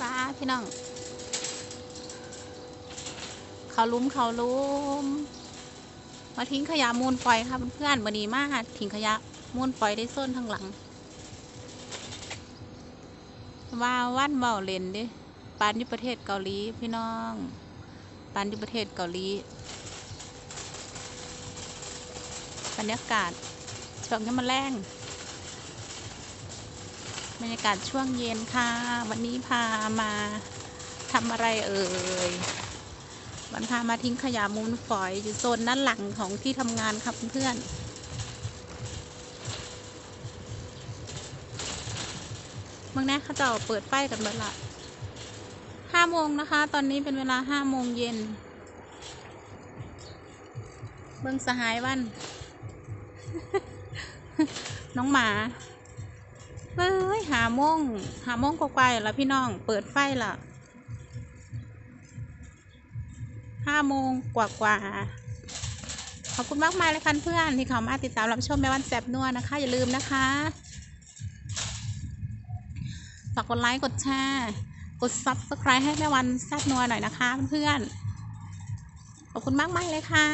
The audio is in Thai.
ป้าพี่น้อง เขาลุ้มเขาลุ้มมาทิ้งขยะมูลฝอยค่ะเพื่อนๆวันนี้มาทิ้งขยะมูลฝอยได้ส้นทางหลัง ว่าวันเบาเลนดิปานยู่ประเทศเกาหลีพี่น้องปานยู่ประเทศเกาหลีบรรยากาศช่วงนี้มาแรง บรรยากาศช่วงเย็นค่ะ วันนี้พามาทำอะไรเอ่ยมันพามาทิ้งขยะมูลฝอยอยู่โซนด้านหลังของที่ทำงานครับเพื่อนๆบางแน่เขาจะเปิดไฟกันเมื่อละห้าโมงนะคะ ตอนนี้เป็นเวลาห้าโมงเย็น เบิ้งสหายวัน น้องหมาาโมงหาโมงกว่าๆแล้วพี่น้อง เปิดไฟละห้าโมงกว่าๆขอบคุณมากมายเลยค่ะเพื่อนที่เขามาติดตามรับชมแม่วันแซบนัวนะคะ อย่าลืมนะคะฝากกดไลค์กดแชร์กดซับสไครต์ให้แม่วันแซบนัวหน่อยนะคะเพื่อนๆขอบคุณมากมากเลยค่ะ